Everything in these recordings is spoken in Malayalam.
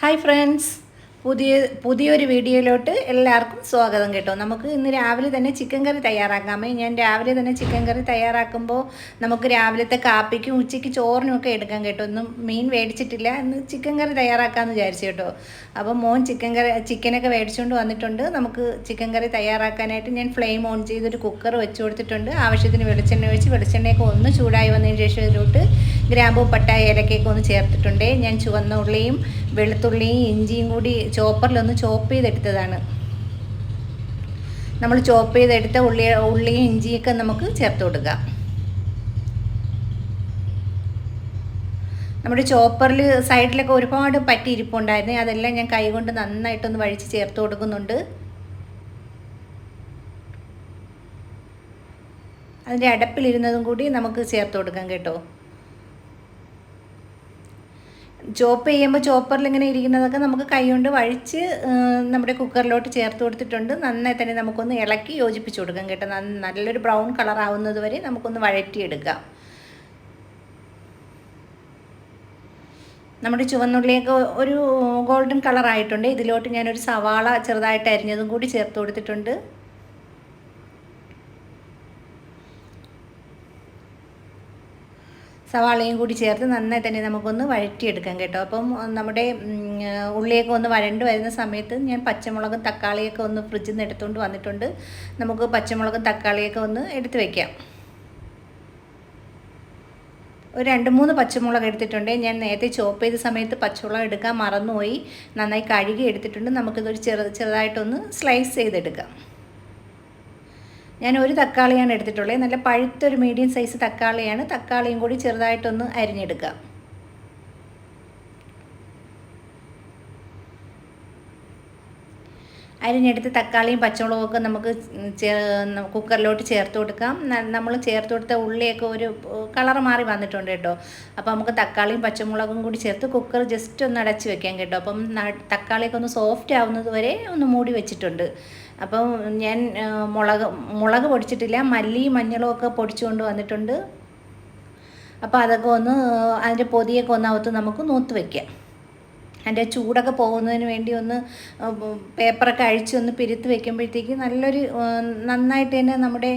ഹായ് ഫ്രണ്ട്സ് പുതിയ പുതിയൊരു വീഡിയോയിലോട്ട് എല്ലാവർക്കും സ്വാഗതം കേട്ടോ. നമുക്ക് ഇന്ന് രാവിലെ തന്നെ ചിക്കൻ കറി തയ്യാറാക്കാമേ ഞാൻ രാവിലെ തന്നെ ചിക്കൻ കറി തയ്യാറാക്കുമ്പോൾ നമുക്ക് രാവിലത്തെ കാപ്പിക്കും ഉച്ചയ്ക്ക് ചോറിനും ഒക്കെ എടുക്കാം കേട്ടോ. ഒന്നും മീൻ മേടിച്ചിട്ടില്ല ഇന്ന് ചിക്കൻ കറി തയ്യാറാക്കാമെന്ന് വിചാരിച്ചു കേട്ടോ. അപ്പോൾ മോൻ ചിക്കൻ കറി ചിക്കനൊക്കെ മേടിച്ചുകൊണ്ട് വന്നിട്ടുണ്ട്. നമുക്ക് ചിക്കൻ കറി തയ്യാറാക്കാനായിട്ട് ഞാൻ ഫ്ലെയിം ഓൺ ചെയ്തൊരു കുക്കർ വെച്ച് കൊടുത്തിട്ടുണ്ട്. ആവശ്യത്തിന് വെളിച്ചെണ്ണ ഒഴിച്ച് വെളിച്ചെണ്ണയൊക്കെ ഒന്ന് ചൂടായി വന്നതിന് ശേഷം ഇതിലോട്ട് ഗ്രാമ്പൂ പട്ടായ ഏലക്കയൊക്കെ ഒന്ന് ചേർത്തിട്ടുണ്ട്. ഞാൻ ചുവന്ന ഉള്ളിയും വെളുത്തുള്ളിയും ഇഞ്ചിയും കൂടി ചോപ്പറിലൊന്ന് ചോപ്പ് ചെയ്തെടുത്തതാണ്. നമ്മൾ ചോപ്പ് ചെയ്തെടുത്ത ഉള്ളി ഉള്ളിയും ഇഞ്ചിയൊക്കെ നമുക്ക് ചേർത്ത് കൊടുക്കാം. നമ്മുടെ ചോപ്പറിൽ സൈഡിലൊക്കെ ഒരുപാട് പറ്റി ഇരിപ്പുണ്ടായിരുന്നു അതെല്ലാം ഞാൻ കൈകൊണ്ട് നന്നായിട്ടൊന്ന് വഴിച്ച് ചേർത്ത് കൊടുക്കുന്നുണ്ട്. അതിന്റെ അടപ്പിലിരുന്നതും കൂടി നമുക്ക് ചേർത്ത് കൊടുക്കാം കേട്ടോ. ചോപ്പ് ചെയ്യുമ്പോൾ ചോപ്പറിൽ ഇങ്ങനെ ഇരിക്കുന്നതൊക്കെ നമുക്ക് കൈകൊണ്ട് വഴിച്ച് നമ്മുടെ കുക്കറിലോട്ട് ചേർത്ത് കൊടുത്തിട്ടുണ്ട്. നന്നായി തന്നെ നമുക്കൊന്ന് ഇളക്കി യോജിപ്പിച്ച് കൊടുക്കാം കേട്ടോ. നല്ലൊരു ബ്രൗൺ കളർ ആവുന്നത് വരെ നമുക്കൊന്ന് വഴറ്റിയെടുക്കാം. നമ്മുടെ ചുവന്നുള്ളിയൊക്കെ ഒരു ഗോൾഡൻ കളറായിട്ടുണ്ട് ഇതിലോട്ട് ഞാനൊരു സവാള ചെറുതായിട്ട് അരിഞ്ഞതും കൂടി ചേർത്ത് കൊടുത്തിട്ടുണ്ട്. സവാളയും കൂടി ചേർത്ത് നന്നായി തന്നെ നമുക്കൊന്ന് വഴറ്റിയെടുക്കാം കേട്ടോ. അപ്പം നമ്മുടെ ഉള്ളിയൊക്കെ ഒന്ന് വഴണ്ട് വരുന്ന സമയത്ത് ഞാൻ പച്ചമുളകും തക്കാളിയൊക്കെ ഒന്ന് ഫ്രിഡ്ജിൽ നിന്ന് എടുത്തുകൊണ്ട് വന്നിട്ടുണ്ട്. നമുക്ക് പച്ചമുളകും തക്കാളിയൊക്കെ ഒന്ന് എടുത്ത് വയ്ക്കാം ഒരു രണ്ട് മൂന്ന് പച്ചമുളക് എടുത്തിട്ടുണ്ട്. ഞാൻ നേരത്തെ ചോപ്പ് ചെയ്ത സമയത്ത് പച്ചമുളക് എടുക്കാൻ മറന്നുപോയി. നന്നായി കഴുകി എടുത്തിട്ടുണ്ട്. നമുക്കിതൊരു ചെറു ചെറുതായിട്ടൊന്ന് സ്ലൈസ് ചെയ്തെടുക്കാം. ഞാൻ ഒരു തക്കാളിയാണ് എടുത്തിട്ടുള്ളത്. നല്ല പഴുത്തൊരു മീഡിയം സൈസ് തക്കാളിയാണ്. തക്കാളിയും കൂടി ചെറുതായിട്ടൊന്ന് അരിഞ്ഞെടുക്കുക. അരിഞ്ഞെടുത്ത് തക്കാളിയും പച്ചമുളകും ഒക്കെ നമുക്ക് കുക്കറിലോട്ട് ചേർത്ത് കൊടുക്കാം. നമ്മൾ ചേർത്ത് കൊടുത്ത ഉള്ളിയൊക്കെ ഒരു കളർ മാറി വന്നിട്ടുണ്ട് കേട്ടോ. അപ്പോൾ നമുക്ക് തക്കാളിയും പച്ചമുളകും കൂടി ചേർത്ത് കുക്കർ ജസ്റ്റ് ഒന്ന് അടച്ച് വെക്കാം കേട്ടോ. അപ്പം തക്കാളിയൊക്കെ ഒന്ന് സോഫ്റ്റ് ആവുന്നത് വരെ ഒന്ന് മൂടി വെച്ചിട്ടുണ്ട്. അപ്പം ഞാൻ മുളക് മുളക് പൊടിച്ചിട്ടില്ല മല്ലി മഞ്ഞളും ഒക്കെ പൊടിച്ചുകൊണ്ട് വന്നിട്ടുണ്ട്. അപ്പോൾ അതൊക്കെ ഒന്ന് അതിന്റെ പൊതിയൊക്കെ ഒന്ന് നമുക്ക് നൂത്ത് വയ്ക്കാം അതിന്റെ ചൂടൊക്കെ പോകുന്നതിന് വേണ്ടി ഒന്ന് പേപ്പറൊക്കെ അഴിച്ച് ഒന്ന് പിരുത്ത് വെക്കുമ്പോഴത്തേക്ക് നല്ലൊരു നന്നായിട്ട് തന്നെ നമ്മുടെ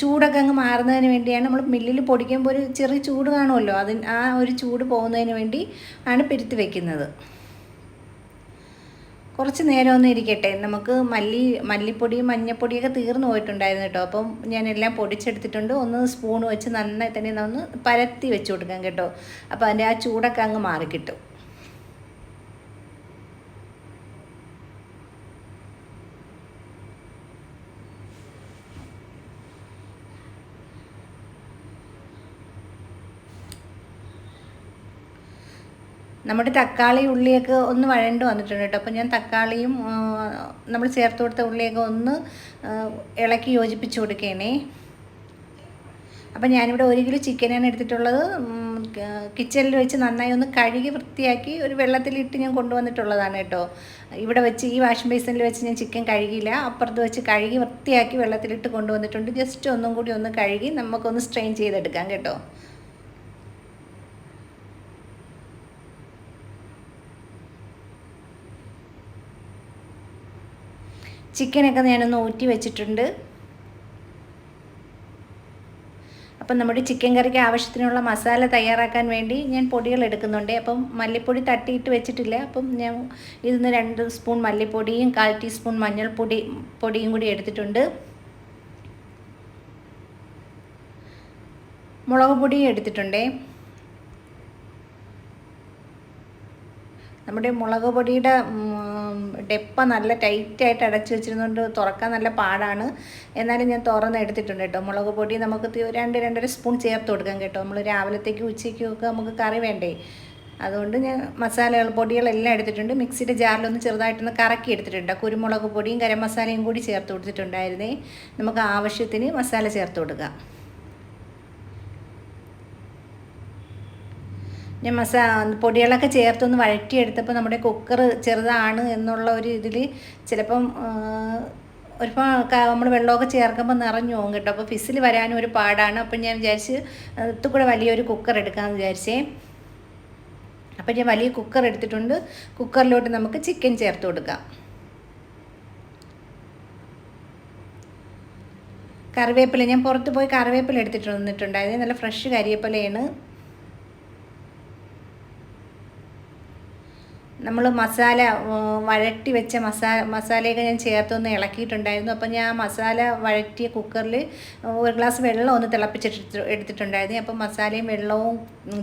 ചൂടൊക്കെ അങ്ങ് മാറുന്നതിന് വേണ്ടിയാണ് നമ്മൾ മില്ലിൽ പൊടിക്കുമ്പോൾ ഒരു ചെറിയ ചൂട് കാണുമല്ലോ അതിന് ആ ഒരു ചൂട് പോകുന്നതിന് വേണ്ടി ആണ് പിരുത്ത് വെക്കുന്നത്. കുറച്ച് നേരം ഒന്ന് ഇരിക്കട്ടെ. നമുക്ക് മല്ലി മല്ലിപ്പൊടിയും മഞ്ഞപ്പൊടിയൊക്കെ തീർന്നു പോയിട്ടുണ്ടായിരുന്നു കേട്ടോ. അപ്പം ഞാൻ എല്ലാം പൊടിച്ചെടുത്തിട്ടുണ്ട്. ഒന്ന് സ്പൂൺ വെച്ച് നന്നായി തന്നെ ഒന്ന് പരത്തി വെച്ച് കൊടുക്കാം കേട്ടോ. അപ്പോൾ അതിന്റെ ആ ചൂടൊക്കെ അങ്ങ് മാറിക്കിട്ടും. നമ്മുടെ തക്കാളി ഉള്ളിയൊക്കെ ഒന്ന് വഴണ്ട് വന്നിട്ടുണ്ട് കേട്ടോ. അപ്പോൾ ഞാൻ തക്കാളിയും നമ്മൾ ചേർത്ത് കൊടുത്ത ഉള്ളിയൊക്കെ ഒന്ന് ഇളക്കി യോജിപ്പിച്ച് കൊടുക്കണേ. അപ്പം ഞാനിവിടെ ഒരു കിലോ ചിക്കനാണ് എടുത്തിട്ടുള്ളത്. കിച്ചണിൽ വെച്ച് നന്നായി ഒന്ന് കഴുകി വൃത്തിയാക്കി ഒരു വെള്ളത്തിലിട്ട് ഞാൻ കൊണ്ടുവന്നിട്ടുള്ളതാണ് കേട്ടോ. ഇവിടെ വെച്ച് ഈ വാഷിംഗ് ബേസിനിൽ വെച്ച് ഞാൻ ചിക്കൻ കഴുകിയില്ല. അപ്പുറത്ത് വെച്ച് കഴുകി വൃത്തിയാക്കി വെള്ളത്തിലിട്ട് കൊണ്ടുവന്നിട്ടുണ്ട്. ജസ്റ്റ് ഒന്നും കൂടി ഒന്ന് കഴുകി നമുക്കൊന്ന് സ്ട്രെയിൻ ചെയ്തെടുക്കാം കേട്ടോ. ചിക്കനൊക്കെ ഞാനൊന്ന് ഊറ്റി വെച്ചിട്ടുണ്ട്. അപ്പം നമ്മുടെ ചിക്കൻ കറിക്ക് ആവശ്യത്തിനുള്ള മസാല തയ്യാറാക്കാൻ വേണ്ടി ഞാൻ പൊടികൾ എടുക്കുന്നുണ്ട്. അപ്പം മല്ലിപ്പൊടി തട്ടിയിട്ട് വെച്ചിട്ടില്ല. അപ്പം ഞാൻ ഇതിന്ന് രണ്ട് സ്പൂൺ മല്ലിപ്പൊടിയും കാൽ ടീസ്പൂൺ മഞ്ഞൾപ്പൊടി പൊടിയും കൂടി എടുത്തിട്ടുണ്ട്. മുളക് പൊടിയും എടുത്തിട്ടുണ്ടേ. നമ്മുടെ മുളക് പൊടിയുടെ ഡെപ്പ നല്ല ടൈറ്റായിട്ട് അടച്ചു വെച്ചിരുന്നുകൊണ്ട് തുറക്കാൻ നല്ല പാടാണ്. എന്നാലും ഞാൻ തുറന്ന് എടുത്തിട്ടുണ്ട് കേട്ടോ. മുളക് പൊടി നമുക്ക് രണ്ട് രണ്ടര സ്പൂൺ ചേർത്ത് കൊടുക്കാം കേട്ടോ. നമ്മൾ രാവിലത്തേക്ക് ഉച്ചയ്ക്കും ഒക്കെ നമുക്ക് കറി വേണ്ടേ? അതുകൊണ്ട് ഞാൻ മസാലകൾ പൊടികളെല്ലാം എടുത്തിട്ടുണ്ട്. മിക്സിയുടെ ജാറിലൊന്ന് ചെറുതായിട്ടൊന്ന് കറക്കി എടുത്തിട്ടുണ്ട് കുരുമുളക് പൊടിയും ഗരം മസാലയും കൂടി ചേർത്ത് കൊടുത്തിട്ടുണ്ടായിരുന്നേ. നമുക്ക് ആവശ്യത്തിന് മസാല ചേർത്ത് കൊടുക്കാം. ഞാൻ മസാ പൊടികളൊക്കെ ചേർത്തൊന്ന് വഴറ്റിയെടുത്തപ്പോൾ നമ്മുടെ കുക്കർ ചെറുതാണ് എന്നുള്ള ഒരു ഇതിൽ ചിലപ്പം ഒരുപാട് നമ്മൾ വെള്ളമൊക്കെ ചേർക്കുമ്പോൾ നിറഞ്ഞു പോകും കേട്ടോ. അപ്പോൾ ഫിസിൽ വരാനും ഒരു പാടാണ്. അപ്പം ഞാൻ വിചാരിച്ച് ഇത്തുകൂടെ വലിയൊരു കുക്കർ എടുക്കാമെന്ന് വിചാരിച്ചേ. അപ്പം ഞാൻ വലിയ കുക്കർ എടുത്തിട്ടുണ്ട്. കുക്കറിലോട്ട് നമുക്ക് ചിക്കൻ ചേർത്ത് കൊടുക്കാം. കറിവേപ്പില ഞാൻ പുറത്ത് പോയി കറിവേപ്പില എടുത്തിട്ട് വന്നിട്ടുണ്ടായിരുന്നു നല്ല ഫ്രഷ് കരിവേപ്പിലയാണ് നമ്മൾ മസാല വഴറ്റി വെച്ച മസാല മസാലയൊക്കെ ഞാൻ ചേർത്തൊന്ന് ഇളക്കിയിട്ടുണ്ടായിരുന്നു. അപ്പം ഞാൻ മസാല വഴറ്റിയ കുക്കറിൽ ഒരു ഗ്ലാസ് വെള്ളം ഒന്ന് തിളപ്പിച്ചിട്ട് എടുത്തിട്ടുണ്ടായിരുന്നു. അപ്പം മസാലയും വെള്ളവും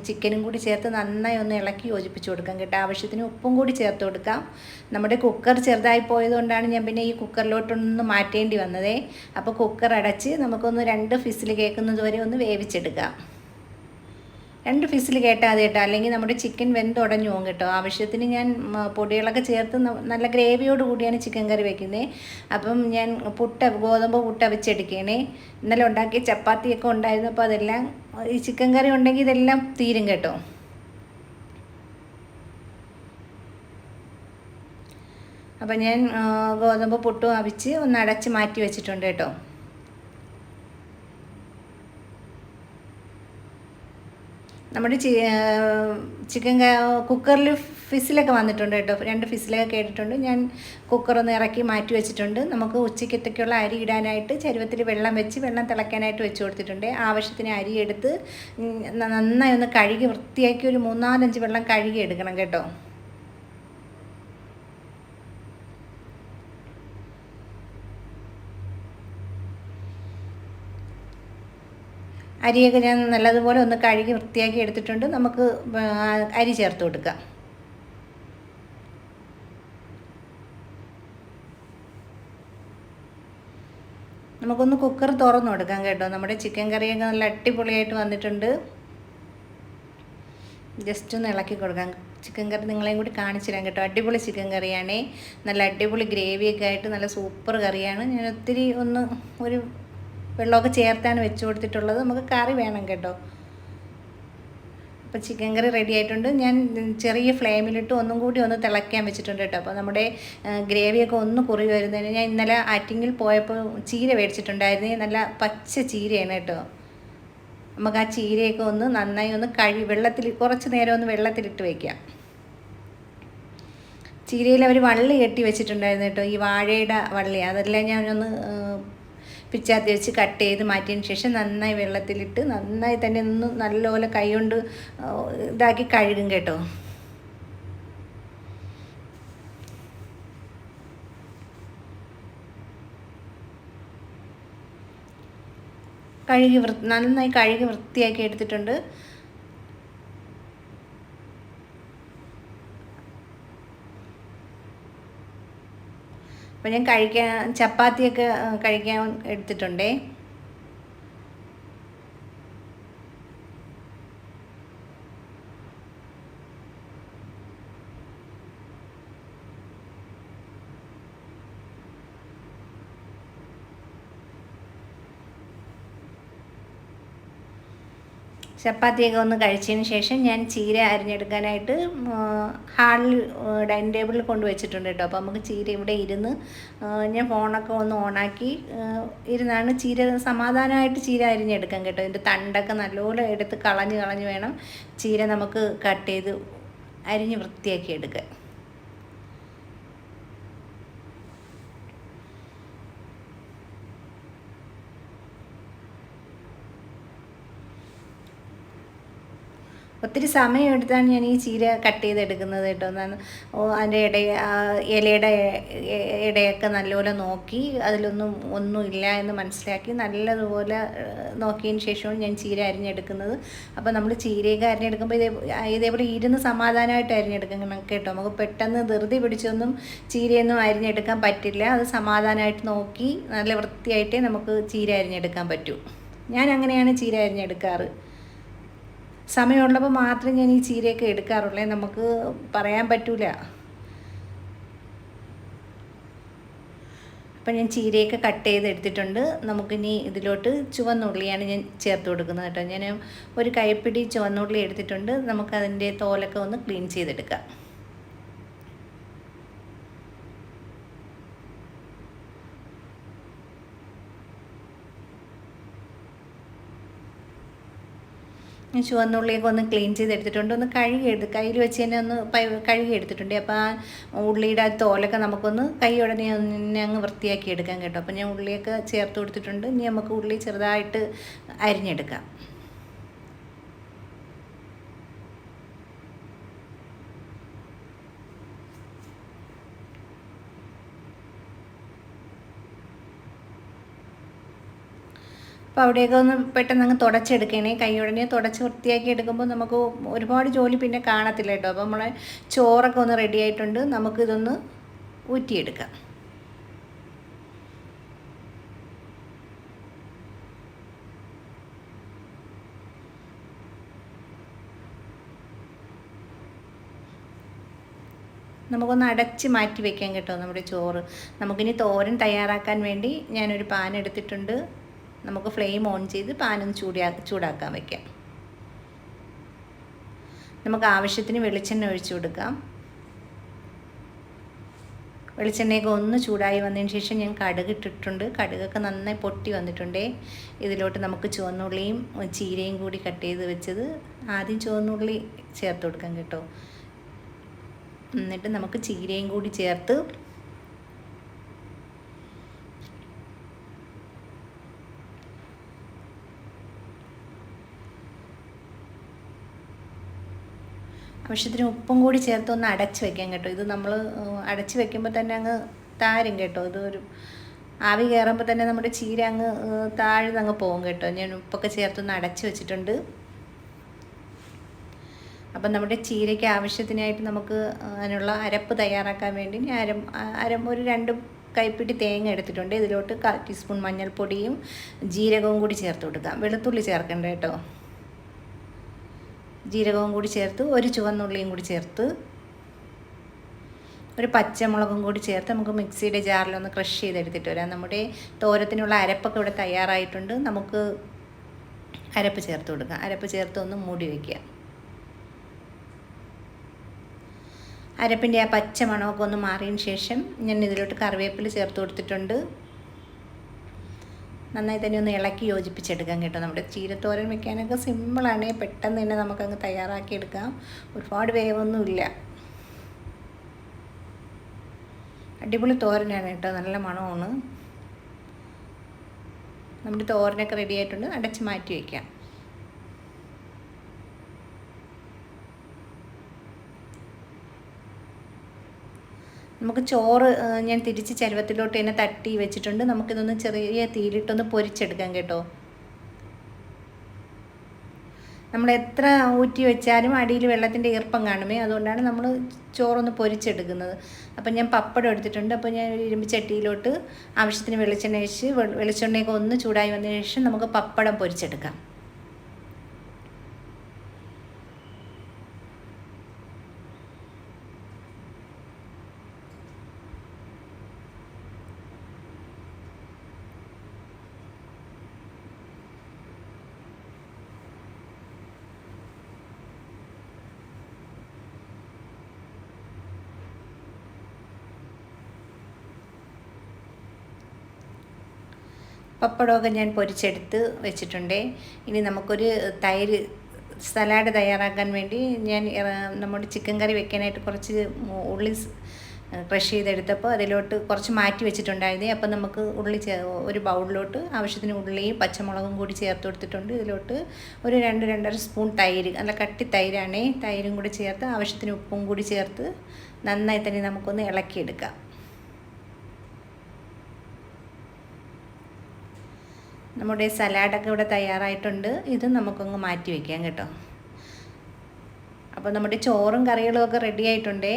ചിക്കനും കൂടി ചേർത്ത് നന്നായി ഒന്ന് ഇളക്കി യോജിപ്പിച്ച് കൊടുക്കാം കേട്ടോ. ആവശ്യത്തിന് ഉപ്പും കൂടി ചേർത്ത് കൊടുക്കാം. നമ്മുടെ കുക്കർ ചെറുതായി പോയതുകൊണ്ടാണ് ഞാൻ പിന്നെ ഈ കുക്കറിലോട്ടൊന്ന് മാറ്റേണ്ടി വന്നതേ. അപ്പോൾ കുക്കർ അടച്ച് നമുക്കൊന്ന് രണ്ട് ഫിസിൽ കേൾക്കുന്നത് വരെ ഒന്ന് വേവിച്ചെടുക്കാം. രണ്ട് ഫിസിൽ കേട്ടാൽ മതി കേട്ടോ. അല്ലെങ്കിൽ നമ്മുടെ ചിക്കൻ വെന്തുടഞ്ഞു പോകും കേട്ടോ. ആവശ്യത്തിന് ഞാൻ പൊടികളൊക്കെ ചേർത്ത് നല്ല ഗ്രേവിയോട് കൂടിയാണ് ചിക്കൻ കറി വെക്കുന്നത് അപ്പം ഞാൻ പുട്ട ഗോതമ്പ് പുട്ട വെച്ചെടുക്കണേ ഇന്നലെ ഉണ്ടാക്കിയ ചപ്പാത്തിയൊക്കെ ഉണ്ടായിരുന്നു അപ്പോൾ അതെല്ലാം ഈ ചിക്കൻ കറി ഉണ്ടെങ്കിൽ ഇതെല്ലാം തീരും കേട്ടോ. അപ്പം ഞാൻ ഗോതമ്പ് പുട്ടും അവിച്ച് ഒന്ന് അടച്ച് മാറ്റി വെച്ചിട്ടുണ്ട് കേട്ടോ. നമ്മുടെ ചിക്കൻ കുക്കറിൽ ഫിസിലൊക്കെ വന്നിട്ടുണ്ട് കേട്ടോ. രണ്ട് ഫിസിലൊക്കെ കേട്ടിട്ടുണ്ട്. ഞാൻ കുക്കറൊന്ന് ഇറക്കി മാറ്റി വെച്ചിട്ടുണ്ട്. നമുക്ക് ഉച്ചയ്ക്കത്തേക്കുള്ള അരി ഇടാനായിട്ട് ചരുവത്തിൽ വെള്ളം വെച്ച് വെള്ളം തിളയ്ക്കാനായിട്ട് വെച്ച് കൊടുത്തിട്ടുണ്ട്. ആവശ്യത്തിന് അരി എടുത്ത് നന്നായി ഒന്ന് കഴുകി വൃത്തിയാക്കി ഒരു മൂന്നാലഞ്ച് വെള്ളം കഴുകി എടുക്കണം കേട്ടോ. അരിയൊക്കെ ഞാൻ നല്ലതുപോലെ ഒന്ന് കഴുകി വൃത്തിയാക്കി എടുത്തിട്ടുണ്ട്. നമുക്ക് അരി ചേർത്ത് കൊടുക്കാം. നമുക്കൊന്ന് കുക്കർ തുറന്നു കൊടുക്കാം കേട്ടോ. നമ്മുടെ ചിക്കൻ കറിയൊക്കെ നല്ല അടിപൊളിയായിട്ട് വന്നിട്ടുണ്ട്. ജസ്റ്റ് ഒന്ന് ഇളക്കി കൊടുക്കാം. ചിക്കൻ കറി നിങ്ങളെയും കൂടി കാണിച്ചു തരാം കേട്ടോ. അടിപൊളി ചിക്കൻ കറിയാണേ. നല്ല അടിപൊളി ഗ്രേവിയൊക്കെ ആയിട്ട് നല്ല സൂപ്പർ കറിയാണ്. ഞാൻ ഒത്തിരി ഒന്ന് ഒരു വെള്ളമൊക്കെ ചേർത്താണ് വെച്ച് കൊടുത്തിട്ടുള്ളത് നമുക്ക് കറി വേണം കേട്ടോ. അപ്പോൾ ചിക്കൻ കറി റെഡി ആയിട്ടുണ്ട്. ഞാൻ ചെറിയ ഫ്ലെയിമിലിട്ട് ഒന്നും കൂടി ഒന്ന് തിളയ്ക്കാൻ വെച്ചിട്ടുണ്ട് കേട്ടോ. അപ്പോൾ നമ്മുടെ ഗ്രേവിയൊക്കെ ഒന്ന് കുറി വരുന്നതിന് ഞാൻ ഇന്നലെ ആറ്റിങ്ങിൽ പോയപ്പോൾ ചീര മേടിച്ചിട്ടുണ്ടായിരുന്നു. നല്ല പച്ച ചീരയാണ് കേട്ടോ. നമുക്ക് ആ ചീരയൊക്കെ ഒന്ന് നന്നായി ഒന്ന് കഴി വെള്ളത്തിൽ കുറച്ച് നേരം ഒന്ന് വെള്ളത്തിലിട്ട് വയ്ക്കാം ചീരയിൽ അവർ വള്ളി കെട്ടി വെച്ചിട്ടുണ്ടായിരുന്നു കേട്ടോ. ഈ വാഴയുടെ വള്ളി. അതെല്ലാം ഞാനൊന്ന് പിച്ചാത്തി വെച്ച് കട്ട് ചെയ്ത് മാറ്റിയതിന് ശേഷം നന്നായി വെള്ളത്തിലിട്ട് നന്നായി തന്നെ ഒന്ന് നല്ലപോലെ കൈകൊണ്ട് ഇതാക്കി കഴുകും കേട്ടോ. കഴുകി വൃ നന്നായി കഴുകി വൃത്തിയാക്കി എടുത്തിട്ടുണ്ട്. അപ്പോൾ ഞാൻ കഴിക്കാൻ ചപ്പാത്തിയൊക്കെ കഴിക്കാൻ എടുത്തിട്ടുണ്ടേ. ചപ്പാത്തിയൊക്കെ ഒന്ന് കഴിച്ചതിന് ശേഷം ഞാൻ ചീര അരിഞ്ഞെടുക്കാനായിട്ട് ഹാളിൽ ഡൈനിങ് ടേബിളിൽ കൊണ്ട് വെച്ചിട്ടുണ്ട് കേട്ടോ. അപ്പോൾ നമുക്ക് ചീര ഇവിടെ ഇരുന്ന് ഞാൻ ഫോണൊക്കെ ഒന്ന് ഓണാക്കി ഇരുന്നാണ് ചീര സമാധാനമായിട്ട് ചീര അരിഞ്ഞെടുക്കാൻ കേട്ടോ. ഇതിന്റെ തണ്ടൊക്കെ നല്ലപോലെ എടുത്ത് കളഞ്ഞ് കളഞ്ഞ് വേണം ചീര നമുക്ക് കട്ട് ചെയ്ത് അരിഞ്ഞ് വൃത്തിയാക്കി എടുക്കാൻ. ഒത്തിരി സമയം എടുത്താണ് ഞാൻ ഈ ചീര കട്ട് ചെയ്തെടുക്കുന്നത് കേട്ടോ. അതിന്റെ ഇട ഇലയുടെ ഇടയൊക്കെ നല്ലപോലെ നോക്കി അതിലൊന്നും ഒന്നും ഇല്ല എന്ന് മനസ്സിലാക്കി നല്ലതുപോലെ നോക്കിയതിന് ശേഷമാണ് ഞാൻ ചീര അരിഞ്ഞെടുക്കുന്നത്. അപ്പോൾ നമ്മൾ ചീരയൊക്കെ അരിഞ്ഞെടുക്കുമ്പോൾ ഇതേ ഇതേപോലെ ഇരുന്ന് സമാധാനമായിട്ട് അരിഞ്ഞെടുക്കണം കേട്ടോ. നമുക്ക് പെട്ടെന്ന് ധൃതി പിടിച്ചൊന്നും ചീരയൊന്നും അരിഞ്ഞെടുക്കാൻ പറ്റില്ല. അത് സമാധാനമായിട്ട് നോക്കി നല്ല വൃത്തിയായിട്ടേ നമുക്ക് ചീര അരിഞ്ഞെടുക്കാൻ പറ്റൂ. ഞാൻ അങ്ങനെയാണ് ചീര അരിഞ്ഞെടുക്കാറ്. സമയമുള്ളപ്പോൾ മാത്രമേ ഞാൻ ഈ ചീരയൊക്കെ എടുക്കാറുള്ളേ. നമുക്ക് പറയാൻ പറ്റൂല. അപ്പം ഞാൻ ചീരയൊക്കെ കട്ട് ചെയ്ത് എടുത്തിട്ടുണ്ട്. നമുക്കിനി ഇതിലോട്ട് ചുവന്നുള്ളിയാണ് ഞാൻ ചേർത്ത് കൊടുക്കുന്നത് കേട്ടോ. ഞാൻ ഒരു കൈപ്പിടി ചുവന്നുള്ളി എടുത്തിട്ടുണ്ട്. നമുക്കതിന്റെ തോലൊക്കെ ഒന്ന് ക്ലീൻ ചെയ്തെടുക്കാം. ഞാൻ ചുവന്നുള്ളിയൊക്കെ ഒന്ന് ക്ലീൻ ചെയ്തെടുത്തിട്ടുണ്ട്. ഒന്ന് കഴുകി എടുത്ത് കയ്യിൽ വെച്ച് തന്നെ ഒന്ന് കഴുകി എടുത്തിട്ടുണ്ട് അപ്പോൾ ആ ഉള്ളിയുടെ ആ തോലൊക്കെ നമുക്കൊന്ന് കൈ ഉടനെ ഒന്ന് അങ്ങ് വൃത്തിയാക്കി എടുക്കാൻ കേട്ടോ. അപ്പോൾ ഞാൻ ഉള്ളിയൊക്കെ ചേർത്ത് കൊടുത്തിട്ടുണ്ട്. ഇനി നമുക്ക് ഉള്ളി ചെറുതായിട്ട് അരിഞ്ഞെടുക്കാം. അപ്പോൾ അവിടെയൊക്കെ ഒന്ന് പെട്ടെന്ന് അങ്ങ് തുടച്ചെടുക്കണേ. കൈയുടനെ തുടച്ച് വൃത്തിയാക്കി എടുക്കുമ്പോൾ നമുക്ക് ഒരുപാട് ജോലി പിന്നെ കാണത്തില്ല കേട്ടോ. അപ്പോൾ നമ്മളെ ചോറൊക്കെ ഒന്ന് റെഡി ആയിട്ടുണ്ട്. നമുക്കിതൊന്ന് ഊറ്റിയെടുക്കാം. നമുക്കൊന്ന് അടച്ച് മാറ്റി വെക്കാം കേട്ടോ നമ്മുടെ ചോറ്. നമുക്കിനി തോരൻ തയ്യാറാക്കാൻ വേണ്ടി ഞാനൊരു പാൻ എടുത്തിട്ടുണ്ട്. നമുക്ക് ഫ്ലെയിം ഓൺ ചെയ്ത് പാനൊന്ന് ചൂടിയാ ചൂടാക്കാൻ വയ്ക്കാം നമുക്ക് ആവശ്യത്തിന് വെളിച്ചെണ്ണ ഒഴിച്ചു കൊടുക്കാം. വെളിച്ചെണ്ണയൊക്കെ ഒന്ന് ചൂടായി വന്നതിന് ശേഷം ഞാൻ കടുക് ഇട്ടിട്ടുണ്ട്. കടുകൊക്കെ നന്നായി പൊട്ടി വന്നിട്ടുണ്ടേ. ഇതിലോട്ട് നമുക്ക് ചുവന്നുള്ളിയും ചീരയും കൂടി കട്ട് ചെയ്ത് വെച്ചത് ആദ്യം ചുവന്നുള്ളി ചേർത്ത് കൊടുക്കാം കേട്ടോ. എന്നിട്ട് നമുക്ക് ചീരയും കൂടി ചേർത്ത് ആവശ്യത്തിന് ഉപ്പും കൂടി ചേർത്ത് ഒന്ന് അടച്ച് വെക്കാം കേട്ടോ. ഇത് നമ്മൾ അടച്ച് വെക്കുമ്പോൾ തന്നെ അങ്ങ് താരും കേട്ടോ. ഇത് ആവി കയറുമ്പോൾ തന്നെ നമ്മുടെ ചീര അങ്ങ് താഴ്ന്ന് അങ്ങ് പോകും കേട്ടോ. ഞാൻ ഉപ്പൊക്കെ ചേർത്തൊന്ന് അടച്ച് വെച്ചിട്ടുണ്ട്. അപ്പം നമ്മുടെ ചീരയ്ക്ക് ആവശ്യത്തിനായിട്ട് നമുക്ക് അതിനുള്ള അരപ്പ് തയ്യാറാക്കാൻ വേണ്ടി ഞാൻ അരം അരം ഒരു രണ്ട് കൈപ്പിടി തേങ്ങ എടുത്തിട്ടുണ്ട്. ഇതിലോട്ട് കാൽ ടീസ്പൂൺ മഞ്ഞൾപ്പൊടിയും ജീരകവും കൂടി ചേർത്ത് കൊടുക്കാം. വെളുത്തുള്ളി ചേർക്കണ്ട കേട്ടോ. ജീരകവും കൂടി ചേർത്ത് ഒരു ചുവന്നുള്ളിയും കൂടി ചേർത്ത് ഒരു പച്ചമുളകും കൂടി ചേർത്ത് നമുക്ക് മിക്സിയുടെ ജാറിലൊന്ന് ക്രഷ് ചെയ്തെടുത്തിട്ട് വരാം. നമ്മുടെ തോരത്തിനുള്ള അരപ്പൊക്കെ ഇവിടെ തയ്യാറായിട്ടുണ്ട്. നമുക്ക് അരപ്പ് ചേർത്ത് കൊടുക്കാം. അരപ്പ് ചേർത്ത് ഒന്ന് മൂടി വയ്ക്കുക അരപ്പിന്റെ ആ പച്ച മണമൊക്കെ ഒന്ന് മാറിയതിന് ശേഷം ഞാൻ ഇതിലോട്ട് കറിവേപ്പില ചേർത്ത് കൊടുത്തിട്ടുണ്ട്. നന്നായി തന്നെ ഒന്ന് ഇളക്കി യോജിപ്പിച്ചെടുക്കാം കേട്ടോ. നമ്മുടെ ചീരത്തോരൻ വെക്കാനൊക്കെ സിമ്പിളാണ് പെട്ടെന്ന് തന്നെ നമുക്കങ്ങ് തയ്യാറാക്കിയെടുക്കാം. ഒരുപാട് വേവൊന്നുമില്ല അടിപൊളി തോരനാണ് കേട്ടോ. നല്ല മണമാണ്. നമ്മുടെ തോരനൊക്കെ റെഡി ആയിട്ടുണ്ട്. അടച്ച് മാറ്റി വയ്ക്കാം നമുക്ക് ചോറ് ഞാൻ തിരിച്ച് ചരുവത്തിലോട്ട് തന്നെ തട്ടി വെച്ചിട്ടുണ്ട്. നമുക്കിതൊന്ന് ചെറിയ തീയിലിട്ടൊന്ന് പൊരിച്ചെടുക്കാം കേട്ടോ. നമ്മൾ എത്ര ഊറ്റി വെച്ചാലും അടിയിൽ വെള്ളത്തിന്റെ ഈർപ്പം കാണുമേ. അതുകൊണ്ടാണ് നമ്മൾ ചോറൊന്ന് പൊരിച്ചെടുക്കുന്നത്. അപ്പം ഞാൻ പപ്പടം എടുത്തിട്ടുണ്ട്. അപ്പോൾ ഞാൻ ഇരുമ്പ് ചട്ടിയിലോട്ട് ആവശ്യത്തിന് വെളിച്ചെണ്ണ ഒഴിച്ച് വെളിച്ചെണ്ണയൊക്കെ ഒന്ന് ചൂടായി വന്നതിന് ശേഷം നമുക്ക് പപ്പടം പൊരിച്ചെടുക്കാം. പപ്പടമൊക്കെ ഞാൻ പൊരിച്ചെടുത്ത് വെച്ചിട്ടുണ്ട്. ഇനി നമുക്കൊരു തൈര് സലാഡ് തയ്യാറാക്കാൻ വേണ്ടി ഞാൻ നമ്മുടെ ചിക്കൻ കറി വെക്കാനായിട്ട് കുറച്ച് ഉള്ളി ക്രഷ് ചെയ്തെടുത്തപ്പോൾ അതിലോട്ട് കുറച്ച് മാറ്റി വെച്ചിട്ടുണ്ടായിരുന്നു. അപ്പോൾ നമുക്ക് ഉള്ളി ചേ ഒരു ബൗളിലോട്ട് ആവശ്യത്തിന് ഉള്ളിയും പച്ചമുളകും കൂടി ചേർത്ത് കൊടുത്തിട്ടുണ്ട്. ഇതിലോട്ട് ഒരു രണ്ട് രണ്ടര സ്പൂൺ തൈര് നല്ല കട്ടി തൈരാണേ. തൈരും കൂടി ചേർത്ത് ആവശ്യത്തിന് ഉപ്പും കൂടി ചേർത്ത് നന്നായി തന്നെ നമുക്കൊന്ന് ഇളക്കിയെടുക്കാം. നമ്മുടെ സലാഡൊക്കെ ഇവിടെ തയ്യാറായിട്ടുണ്ട്. ഇത് നമുക്കൊന്ന് മാറ്റി വയ്ക്കാം കേട്ടോ. അപ്പോൾ നമ്മുടെ ചോറും കറികളും ഒക്കെ റെഡി ആയിട്ടുണ്ടേ?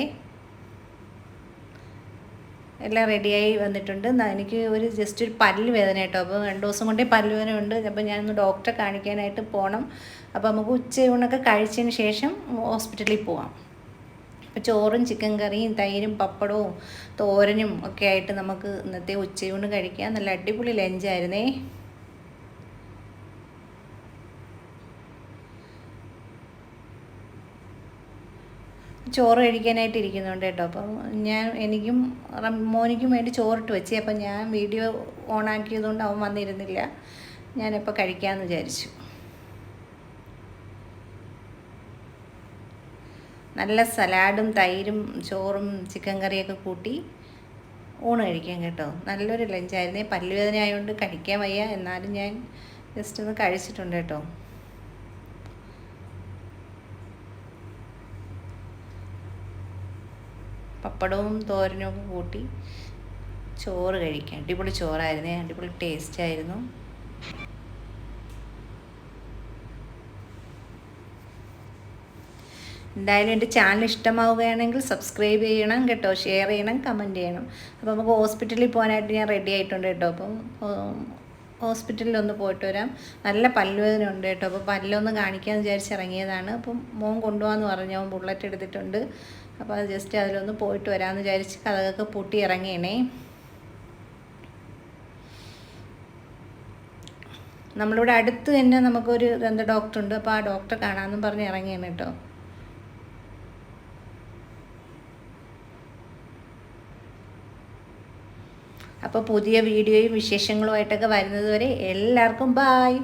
എല്ലാം റെഡിയായി വന്നിട്ടുണ്ട്. എനിക്ക് ഒരു ജസ്റ്റ് ഒരു പല്ല് വേദന കേട്ടോ. അപ്പോൾ രണ്ട് ദിവസം കൊണ്ടേ പല്ല് വേദന ഉണ്ട്. അപ്പോൾ ഞാനൊന്ന് ഡോക്ടറെ കാണിക്കാനായിട്ട് പോകണം അപ്പോൾ നമുക്ക് ഉച്ചയൂണൊക്കെ കഴിച്ചതിന് ശേഷം ഹോസ്പിറ്റലിൽ പോവാം. അപ്പോൾ ചോറും ചിക്കൻ കറിയും തൈരും പപ്പടവും തോരനും ഒക്കെ ആയിട്ട് നമുക്ക് ഇന്നത്തെ ഉച്ചയൂണ് കഴിക്കാം. നല്ല അടിപൊളി ലഞ്ചായിരുന്നേ ചോറ് കഴിക്കാനായിട്ട് ഇരിക്കുന്നുണ്ട് കേട്ടോ. അപ്പം ഞാൻ എനിക്കും മോനിക്കും വേണ്ടി ചോറിട്ട് വെച്ചേ. അപ്പം ഞാൻ വീഡിയോ ഓണാക്കിയതുകൊണ്ട് അവൻ വന്നിരുന്നില്ല. ഞാനിപ്പോൾ കഴിക്കാമെന്ന് വിചാരിച്ചു. നല്ല സലാഡും തൈരും ചോറും ചിക്കൻ കറിയൊക്കെ കൂട്ടി ഊണ് കഴിക്കാം കേട്ടോ. നല്ലൊരു ലഞ്ചായിരുന്നേ. പല്ലുവേദന ആയതുകൊണ്ട് കഴിക്കാൻ വയ്യ. എന്നാലും ഞാൻ ജസ്റ്റ് ഒന്ന് കഴിച്ചിട്ടുണ്ട് കേട്ടോ. പപ്പടവും തോരനും ഒക്കെ കൂട്ടി ചോറ് കഴിക്കാം. അടിപൊളി ചോറായിരുന്നേ. അടിപൊളി ടേസ്റ്റ് ആയിരുന്നു. എന്തായാലും എന്റെ ചാനൽ ഇഷ്ടമാവുകയാണെങ്കിൽ സബ്സ്ക്രൈബ് ചെയ്യണം കേട്ടോ. ഷെയർ ചെയ്യണം കമന്റ് ചെയ്യണം. അപ്പോൾ നമുക്ക് ഹോസ്പിറ്റലിൽ പോകാനായിട്ട് ഞാൻ റെഡി ആയിട്ടുണ്ട് കേട്ടോ. അപ്പം ഹോസ്പിറ്റലിൽ ഒന്ന് പോയിട്ട് വരാം. നല്ല പല്ലുവേദന ഉണ്ട് കേട്ടോ. അപ്പോൾ പല്ലൊന്ന് കാണിക്കാമെന്ന് വിചാരിച്ച് ഇറങ്ങിയതാണ്. അപ്പം മോൻ കൊണ്ടുപോകാമെന്ന് പറഞ്ഞു. അവൻ ബുള്ളറ്റ് എടുത്തിട്ടുണ്ട്. അപ്പോൾ അത് ജസ്റ്റ് അതിലൊന്ന് പോയിട്ട് വരാമെന്ന് വിചാരിച്ച് കഥകൊക്കെ പൂട്ടി ഇറങ്ങിയണേ. നമ്മളിവിടെ അടുത്ത് തന്നെ നമുക്കൊരു ദന്ത ഡോക്ടർ ഉണ്ട് അപ്പോൾ ആ ഡോക്ടറെ കാണാമെന്നും പറഞ്ഞ് ഇറങ്ങിയാണ് കേട്ടോ അപ്പോൾ പുതിയ വീഡിയോയും വിശേഷങ്ങളുമായിട്ടൊക്കെ വരുന്നതുവരെ എല്ലാവർക്കും ബായ്